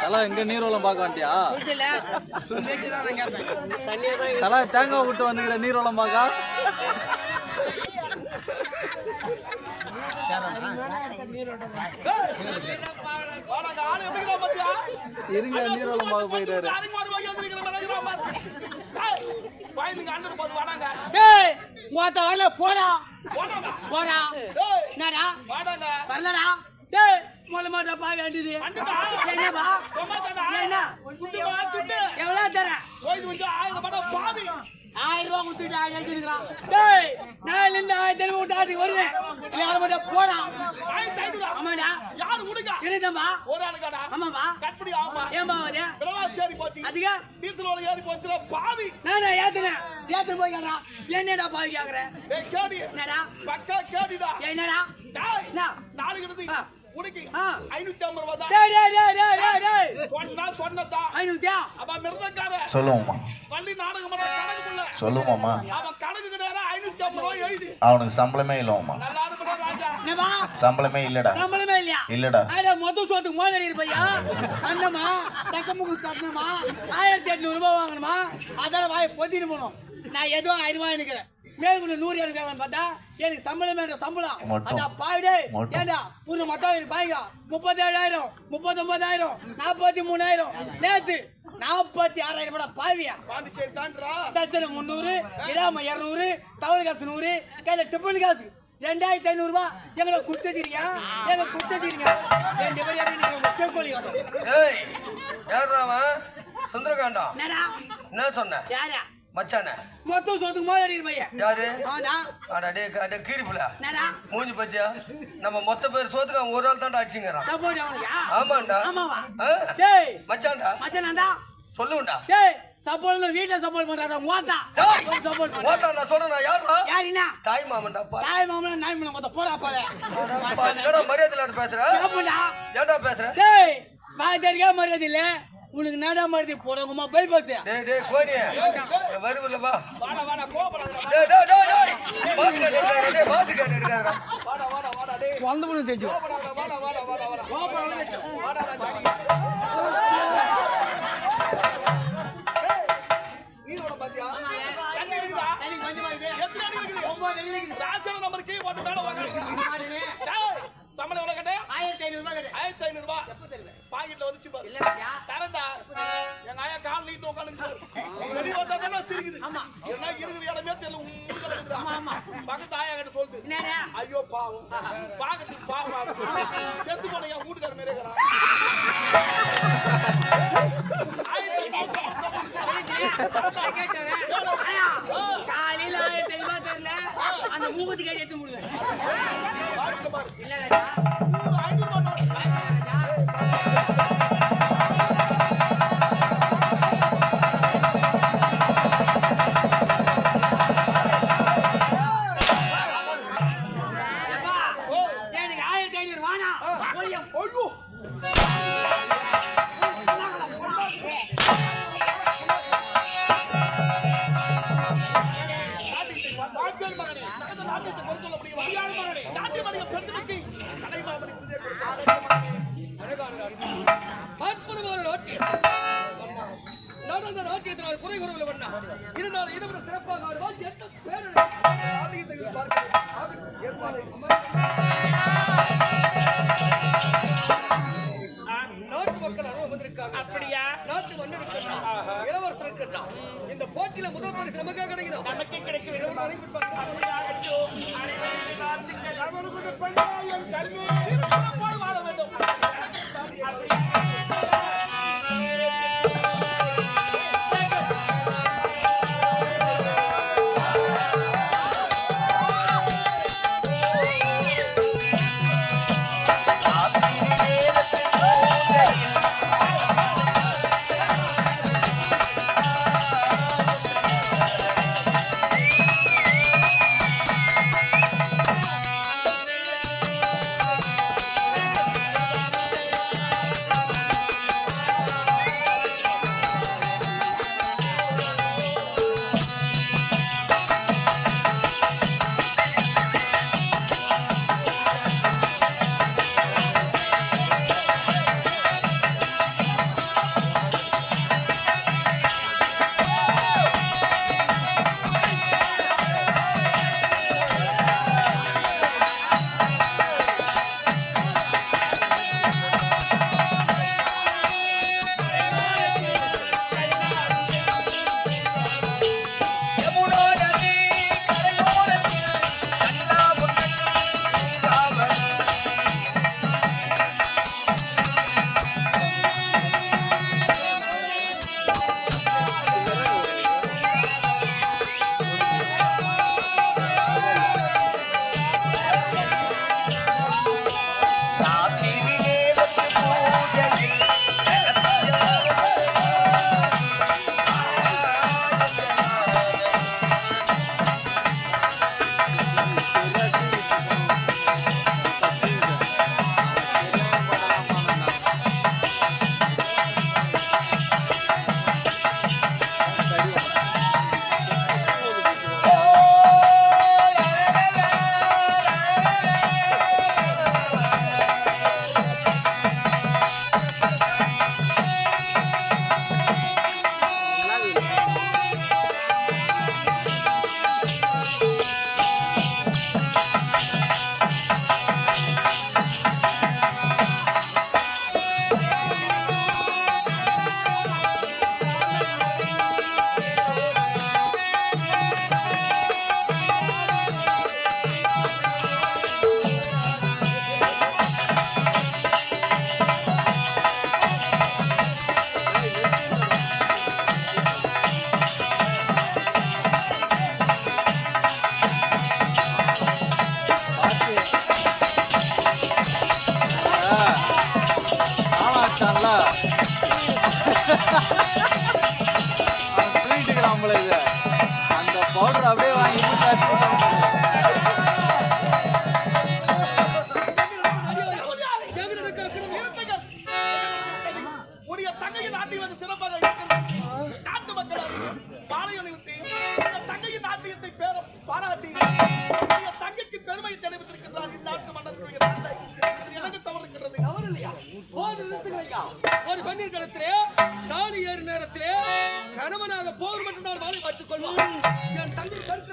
தலா எங்க நீர்வளம் பார்க்க வேண்டியா தலா தேங்காய் விட்டு வந்துக்கிற நீர்வளம் பார்க்க? இருங்க நீர்வளம் பார்க்க போயிட்டாரு யாருக்கு மாதிரி வாங்கி வந்திருக்கிற மாதிரி இருக்கிறான் பாரு. டேய், வயலுக்கு அண்ணன் போது வாடாங்க. டேய் மொத்த வரல போடா போடாங்க. போடா என்னடா வாடாங்க. வரலடா டேய் மொத மாட்ட பா வேண்டியது? என்னப்பா. என்ன தர ஆயிரம் ரூபாய் கொடுத்துட்டு ஆயிரம் எழுதிருக்கான் டேய் நான் இந்த ஆயிரத்தி ஐநூறு விட்டு வருவேன் எல்லாரும் மட்டும் போடா? ஆமாடா யாரு உனக்கா? இருந்தம்பா ஒரு ஆளுக்காடா? ஆமாப்பா கட்படி ஆமா. ஏன்பா அது விலைவாசி ஏறி போச்சு. அதிக டீசல் ஏறி போச்சுடா, பாவி. நானே ஏத்துனேன் ஏத்துன்னு போய் கேட்கறா என்னடா பாவி கேக்குற? கேடி. என்னடா? பக்கா கேடிடா. என்னடா? டேய், என்ன? நாளைக்கு ஆ. உனக்கு. ஐநூத்தி ஐம்பது ரூபா தான். டேய் டேய் டேய் டேய் டேய் சொன்னா சொன்னதா. ஐநூத்தியா? அவன் மிருதக்காரன். சொல்லுவோம்மா. பள்ளி நாடகம் பண்ற கணக்கு புள்ள. சொல்லுவோம்மா. அவன் கணக்கு கிடையாது ஐநூத்தி ஐம்பது ரூபாய் எழுது. அவனுக்கு சம்பளமே இல்லைம்மா. நல்லா ராஜா. என்னப்பா சம்பளமே இல்லடா. சம்பளமே இல்லையா? இல்லடா. அட மொத்த சோத்துக்கு மோதல் இருப்பையா அண்ணமா தக்கமுக்கு ஆயிரத்தி எட்நூறு ரூபாய் வாங்கணுமா? அதால வாயை பொத்திட்டு போகணும். நான் ஏதோ ஆயிரம் ரூபாய் நினைக்கிறேன் மேற்கொண்டு நூறு எடுக்கிறேன் பார்த்தா எனக்கு சம்பளமே இல்லை சம்பளம். அதான் பாவிடே. ஏண்டா ஒரு மட்டும் இருக்கு பாய்ங்க முப்பத்தேழாயிரம் முப்பத்தொன்பதாயிரம் நாற்பத்தி மூணாயிரம் நேத்து நாற்பத்தி ஆறாயிரம் கூட பாவியா. பாண்டிச்சேரி தாண்டா. தட்சணை முந்நூறு கிராம இரநூறு தவறு காசு நூறு கையில டிஃபன் காசு. ரெண்டாயிரத்தி ஐநூறு ரூபாய் எங்களை கொடுத்துட்டீங்க எங்களை கொடுத்துட்டீங்க ரெண்டு பேரும் நீங்க செக்கோலி ஏய் யாரா அவன்? சுந்தரகாண்டா? என்னடா? என்ன சொன்ன? யாரா? மச்சானே? மொத்தம் சொத்துக்கு மோத அடிக்கிற பையன். யாரு? அட டே அட கீரிப்புல மூஞ்சி பச்சியா நம்ம மொத்த பேர் சோத்துக்கு அவன் ஒரு ஆள் தாண்டா அடிச்சுங்கிறான். ஆமாண்டா. ஆமாவா? டேய். மச்சான்டா மச்சானா சொல்லுவேன்டா டேய் சப்போர்ட் வீட்ல சப்போர்ட் பண்றாடா மோத்தா டேய் சப்போர்ட் பண்ண ஓத்தா நான் சொல்றேன் யாரா யாரினா தாய் மாமன்டா பா தாய் மாமனா நாய் மாமனா மொத்த போடா போல பா, என்னடா மரியாதை இல்லாத பேசுற? ஏன்டா பேசுற? டேய் பாத்தரிக்கா மரியாதை இல்ல. உனக்கு நடா மருதி போடுங்கம்மா பைபாஸ் டேய் டேய் கோனி வருவில்ல வா. வாடா வாடா கோபப்படாதடா டேய் டேய் டேய் டேய். பாத்துக்க எடுக்காத டேய் பாத்துக்க எடுக்காத. வாடா வாடா வாடா டேய். வந்த பண்ணு தெரிஞ்சு கோபப்படாத வாடா வாடா வாடா வாடா. கோபப்படாத வாடா ராஜா. நீரோட பாத்தியா? தண்ணி இருக்குதா. எத்தனை அடி இருக்குது? ராசன நம்பருக்கு ஒன்று மேல வாங்க டேய் சம்பளம் எவ்வளவு கேட்ட? ஆயிரத்தி ஐநூறு ரூபாய். பாக்கெட்ல வந்துச்சு பாரு? தரண்டா எங்க ஆயா கால் நீட்டு உட்காந்து வெளியே வந்தா தானே சிரிக்குது. ஆமா. என்ன இருக்கிற இடமே தெரியல. பக்கத்து ஆயா கிட்ட சொல்லுது? ஐயோ பாவம். பாக்கத்துக்கு பாவம் ஆகுது. செத்து போன என் வீட்டுக்கார மாரி இருக்கிறான். காலையில ரூபாய் தரல, அந்த மூக்குத்தி கட்டி எடுத்து முடிவேன். மகனே, மகனே, நாட்டியம். நடந்த நாட்டியத்தினால் குறை. இருந்தாலும் இதை விட சிறப்பாக ஏற்பாடு நாட்டு மக்கள் வந்திருக்காங்க. அப்படியா நாட்டு மன்னர் இருக்கின்றான். இளவரசர் இருக்கின்றான். இந்த போட்டியில முதல் பரிசு நமக்கே கிடைக்கணும் நமக்கு கிடைக்க வேண்டும் இளவரசர் வழங்கி அவர்களுடைய பெண்கள் கல்வி போல் வாழ இது அந்த பவுடர் அப்படியே வாங்கி தங்கையின் தங்கையின் நாட்டியத்தை பாராட்டி தங்கைக்கு பெருமை தெரிவித்திருக்கின்றார் இந்நாட்டு மன்னர்களுடைய எனக்கு தவறு இருக்கிறது தவறு இல்லையா ஒரு பெண்ணின் கருத்து கணவனாக போர் மட்டும் நான் வாழை வைத்துக் கொள்வான். என் தங்கை கருத்து